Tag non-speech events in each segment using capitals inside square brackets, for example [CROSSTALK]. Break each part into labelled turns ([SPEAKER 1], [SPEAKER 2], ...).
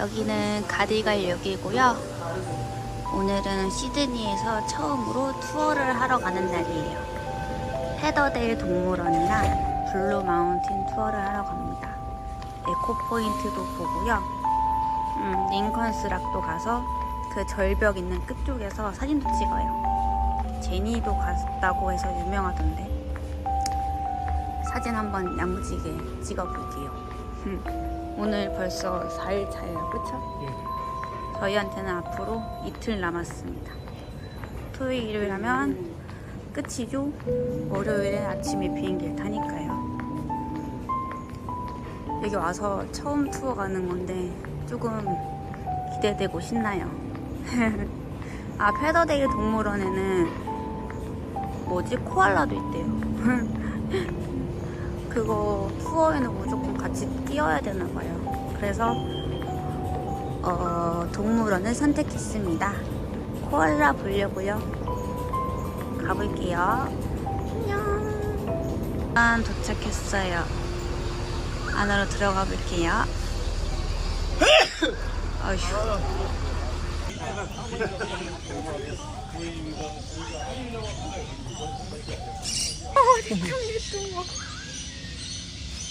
[SPEAKER 1] 여기는 가디갈역이고요. 오늘은 시드니에서 처음으로 투어를 하러 가는 날이에요. 헤더데일 동물원이랑 블루 마운틴 투어를 하러 갑니다. 에코 포인트도 보고요. 음, 링컨스락도 가서 그 절벽 있는 끝쪽에서 사진도 찍어요. 제니도 갔다고 해서 유명하던데 사진 한번 야무지게 찍어볼게요. 음, 오늘 벌써 4일 차예요, 그쵸? 저희한테는 앞으로 이틀 남았습니다. 토요일, 일요일 하면 끝이죠? 월요일에 아침에 비행기를 타니까요. 여기 와서 처음 투어 가는 건데 조금 기대되고 신나요. [LAUGHS] 아, 페더데일 동물원에는 뭐지? 코알라도 있대요. [LAUGHS] 그거 투어에는 무조건 같이 끼어야 되나 봐요. 그래서 어, 동물원을 선택했습니다. 코알라 보려고요. 가볼게요. 안녕. 아, 도착했어요. 안으로 들어가 볼게요. 어휴. 어, 뒤뚱뒤뚱.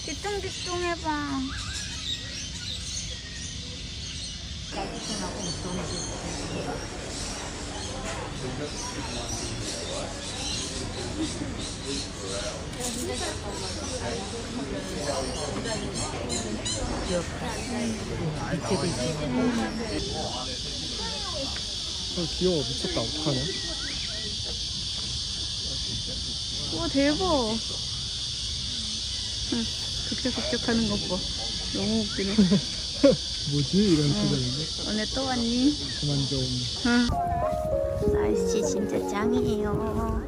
[SPEAKER 1] 뒤뚱뒤뚱 해봐.
[SPEAKER 2] 아, 귀여워 미쳤다 어떡하냐
[SPEAKER 1] 오 대박. 응, 극적극적 하는 거 봐. 너무 웃기네. [LAUGHS]
[SPEAKER 2] 뭐지 이런 표정인데
[SPEAKER 1] 오늘 또 왔니?
[SPEAKER 2] 그만 좀
[SPEAKER 1] 응. 날씨 진짜 짱이에요.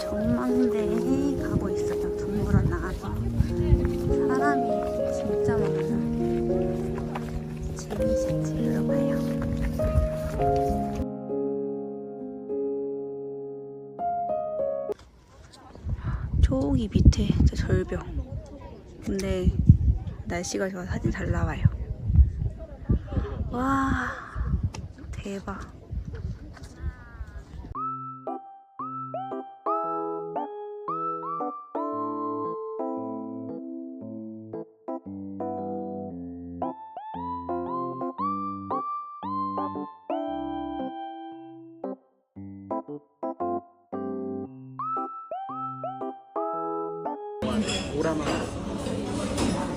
[SPEAKER 1] 전망대에 가고 있어요. 동물원 나가서. 사람이 진짜 많아요. 재미있어 찍으러 가 저기 밑에 저 절벽. 근데 날씨가 좋아 사진 잘 나와요. 와 대박.
[SPEAKER 2] 오라마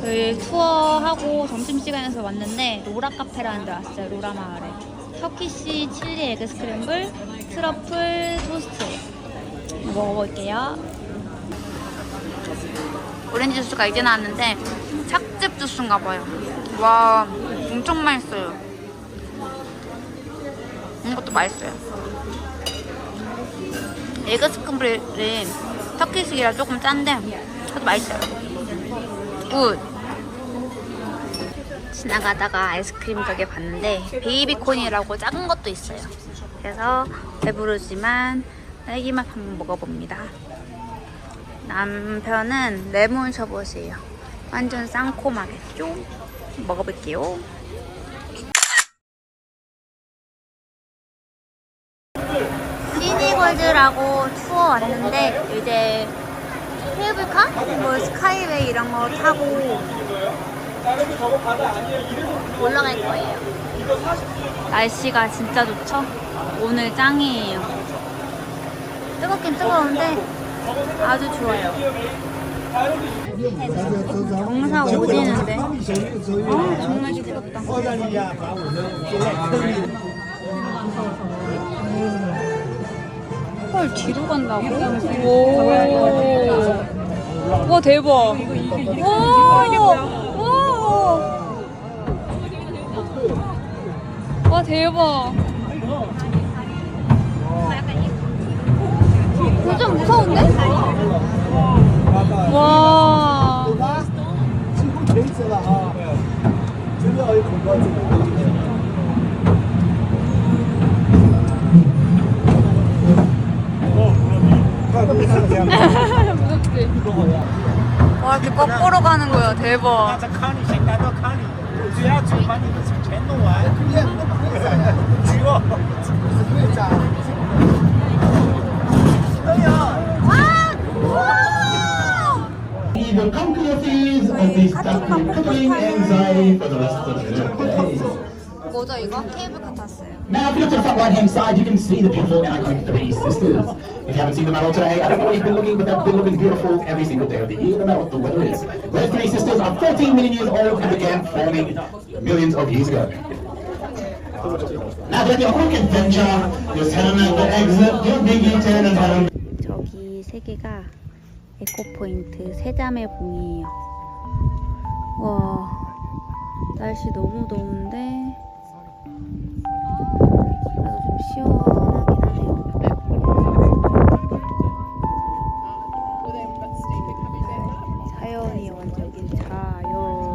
[SPEAKER 1] 저희 투어하고 점심시간에서 왔는데 로라 카페라는 데 왔어요. 로라 마을에. 터키시 칠리 에그 스크램블, 트러플 토스트. 먹어볼게요. 오렌지 주스가 이제 나왔는데 착즙 주스인가 봐요. 와, 엄청 맛있어요. 이것도 맛있어요. 에그 스크램블은 터키식이라 조금 짠데 그래도 맛있어요. 굿. 지나가다가 아이스크림 가게 봤는데 베이비콘이라고 작은 것도 있어요. 그래서 배부르지만 딸기맛 한번 먹어봅니다. 남편은 레몬 셔벗이에요. 완전 쌍코마겠죠? 먹어볼게요. 시니월드라고 투어 왔는데 이제 케이블카? 뭐 스카이웨이 이런 거 타고 올라갈 거예요. 날씨가 진짜 좋죠? 오늘 짱이에요. 뜨겁긴 뜨거운데 아주 좋아요. 경사 오지는데. 어, 정말 시끄럽다. 헐, 뒤로 간다고? 오. 와, 대박. 와, 와. 와, 대박. 좀 무서운데? 와. 거꾸로 가는 거야 대박
[SPEAKER 3] The conclusions of this country,
[SPEAKER 1] 뭐죠 이거? 케이블카 탔어요.
[SPEAKER 3] Now, if you look to the front right hand side, you can see the beautiful and iconic Three Sisters. If you haven't seen the medal today, I don't know where you've been looking, but they've been looking beautiful every single day of the year, no matter what the weather is. Those Three Sisters are 14 million years old and began forming millions of years ago. Now, with your quick adventure, you're heading out the exit, your biggie turn and home.
[SPEAKER 1] 저기 세 개가 에코포인트 세자매 봉이에요. 와, 날씨 너무 더운데 하네요. 자연이 완전 여긴 자연.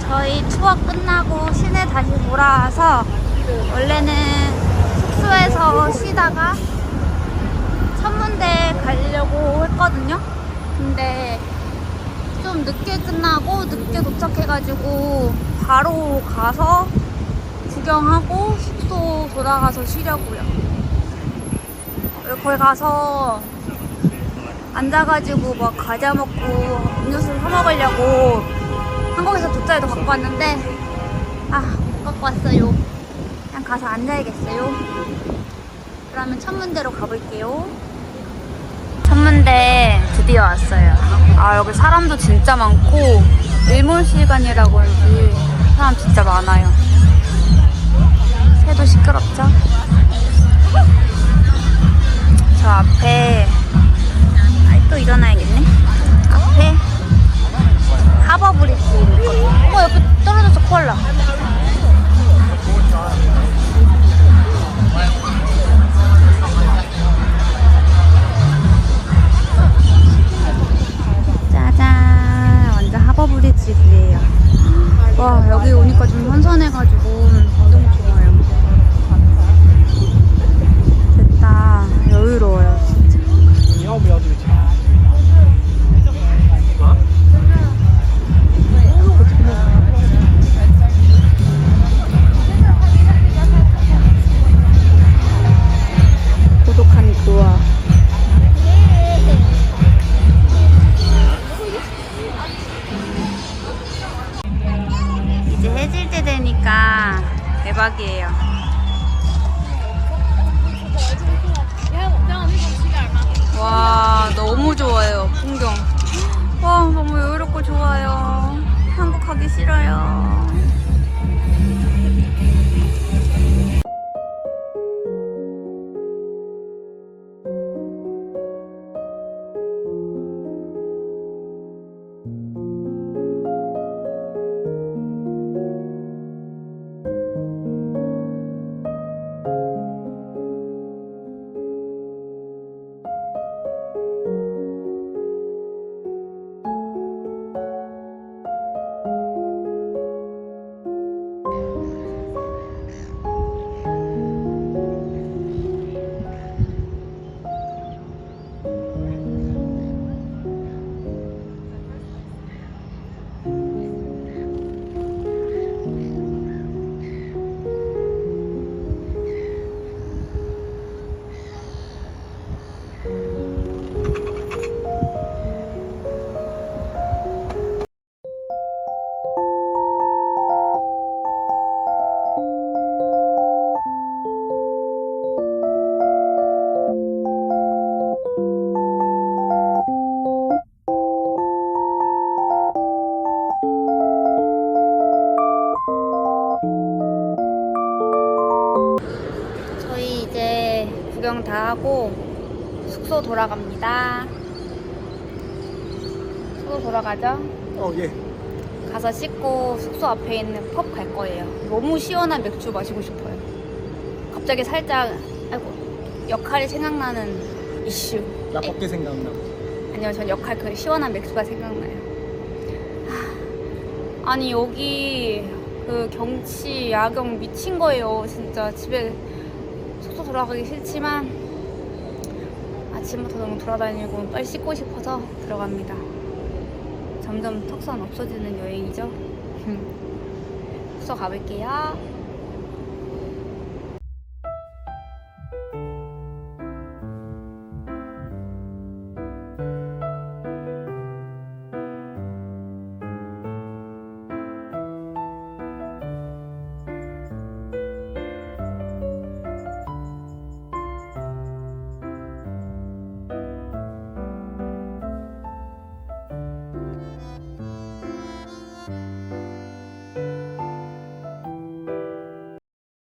[SPEAKER 1] 저희 투어 끝나고 시내 다시 돌아와서 원래는 숙소에서 쉬다가 천문대 가려고 했거든요. 근데 좀 늦게 끝나고 늦게 도착해가지고 바로 가서 구경하고 숙소 돌아가서 쉬려고요. 거기 가서 앉아가지고 막 과자 먹고 음료수 사 먹으려고 한국에서 돗자리도 갖고 왔는데 아 못 갖고 왔어요 그냥 가서 앉아야겠어요 그러면 천문대로 가볼게요 천문대 드디어 왔어요. 아 여기 사람도 진짜 많고 일몰 시간이라고 그런지 사람 진짜 많아요. 새도 시끄럽죠? 저 앞에 뷰예요. 와 여기 오니까 좀 선선해가지고 좋아요 풍경. 와 너무 여유롭고 좋아요. 한국 가기 싫어요. 구경 다 하고 숙소 돌아갑니다. 숙소 돌아가죠?
[SPEAKER 2] 어 예.
[SPEAKER 1] 가서 씻고 숙소 앞에 있는 펍 갈 거예요. 너무 시원한 맥주 마시고 싶어요. 갑자기 살짝 아이고 역할이 생각나는 이슈.
[SPEAKER 2] 나 밖에 생각나.
[SPEAKER 1] 아니요, 전 역할 그 시원한 맥주가 생각나요. 하, 아니 여기 그 경치 야경 미친 거예요. 진짜 집에 돌아가기 싫지만 아침부터 너무 돌아다니고 빨리 씻고 싶어서 들어갑니다. 점점 턱선 없어지는 여행이죠. [LAUGHS] 숙소 가볼게요.